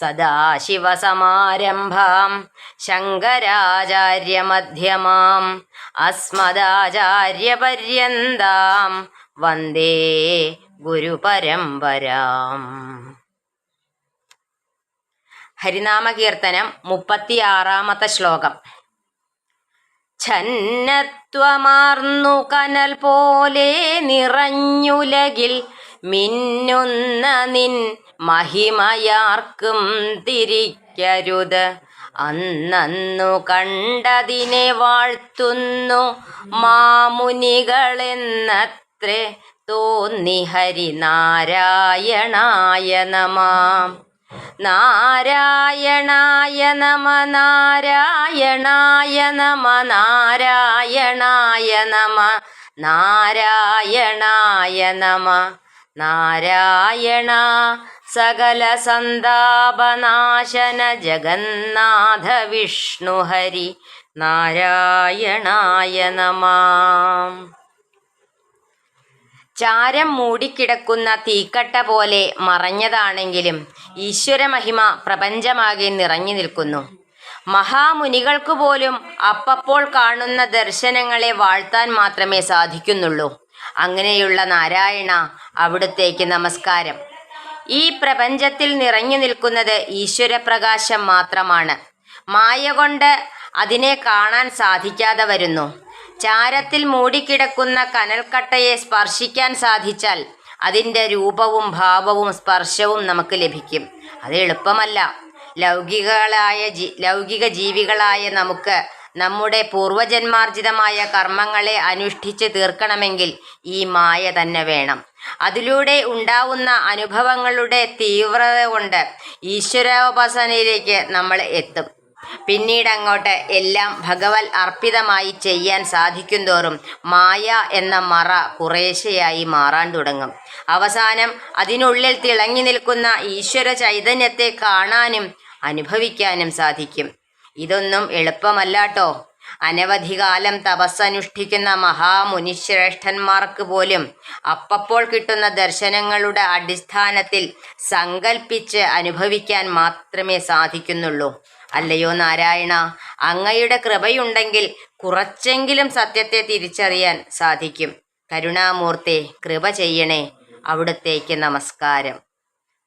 സദാശിവസമാരംഭാം ശങ്കരാചാര്യമധ്യമാം അസ്മദാചാര്യപര്യന്താം വന്ദേ ഗുരുപരമ്പരാം. ഹരിനാമകീർത്തനം മുപ്പത്തിയാറാമത്തെ ശ്ലോകം. ഛന്നത്വമാർന്നു കനൽ പോലെ നിറഞ്ഞുലകിൽ മിന്നുന്ന നിൻ മഹിമയാർക്കും തിരിക്കരുത്. അന്നു കണ്ടതിനെ വാഴ്ത്തുന്നു മാമുനികളെന്നത്രേ തോന്നി ഹരിനാരായണായ നമ നാരായണായ നമ നാരായണായ നമ നാരായണായ നമ നാരായണായ നമ നാരായണ സകല സന്താപനാശന ജഗന്നാഥ വിഷ്ണു ഹരി നാരായണായ നമ. ചാരം മൂടിക്കിടക്കുന്ന തീക്കട്ട പോലെ മറഞ്ഞതാണെങ്കിലും ഈശ്വരമഹിമ പ്രപഞ്ചമാകെ നിറഞ്ഞു നിൽക്കുന്നു. മഹാമുനികൾക്ക് പോലും അപ്പപ്പോൾ കാണുന്ന ദർശനങ്ങളെ വാഴ്ത്താൻ മാത്രമേ സാധിക്കുന്നുള്ളൂ. അങ്ങനെയുള്ള നാരായണ അവിടുത്തേക്ക് നമസ്കാരം. ഈ പ്രപഞ്ചത്തിൽ നിറഞ്ഞു നിൽക്കുന്നത് ഈശ്വരപ്രകാശം മാത്രമാണ്. മായ കൊണ്ട് അതിനെ കാണാൻ സാധിക്കാതെ വരുന്നു. ചാരത്തിൽ മൂടിക്കിടക്കുന്ന കനൽക്കട്ടയെ സ്പർശിക്കാൻ സാധിച്ചാൽ അതിന്റെ രൂപവും ഭാവവും സ്പർശവും നമുക്ക് ലഭിക്കും. അത് എളുപ്പമല്ല. ലൗകികളായ ജീ ലൗകിക ജീവികളായ നമുക്ക് നമ്മുടെ പൂർവജന്മാർജിതമായ കർമ്മങ്ങളെ അനുഷ്ഠിച്ച് തീർക്കണമെങ്കിൽ ഈ മായ തന്നെ വേണം. അതിലൂടെ ഉണ്ടാവുന്ന അനുഭവങ്ങളുടെ തീവ്രത കൊണ്ട് ഈശ്വരോപാസനയിലേക്ക് നമ്മൾ എത്തും. പിന്നീട് അങ്ങോട്ട് എല്ലാം ഭഗവത് അർപ്പിതമായി ചെയ്യാൻ സാധിക്കും തോറും മായ എന്ന മറ കുറേശ്ശെയായി മാറാൻ തുടങ്ങും. അവസാനം അതിനുള്ളിൽ തിളങ്ങി നിൽക്കുന്ന ഈശ്വര ചൈതന്യത്തെ കാണാനും അനുഭവിക്കാനും സാധിക്കും. ഇതൊന്നും എളുപ്പമല്ലാട്ടോ. അനവധി കാലം തപസ്സനുഷ്ഠിക്കുന്ന മഹാമുനിശ്രേഷ്ഠന്മാർക്ക് പോലും അപ്പപ്പോൾ കിട്ടുന്ന ദർശനങ്ങളുടെ അടിസ്ഥാനത്തിൽ സങ്കൽപ്പിച്ച് അനുഭവിക്കാൻ മാത്രമേ സാധിക്കുന്നുള്ളൂ. അല്ലയോ നാരായണ അങ്ങയുടെ കൃപയുണ്ടെങ്കിൽ കുറച്ചെങ്കിലും സത്യത്തെ തിരിച്ചറിയാൻ സാധിക്കും. കരുണാമൂർത്തി കൃപ ചെയ്യണേ. അവിടുത്തേക്ക് നമസ്കാരം.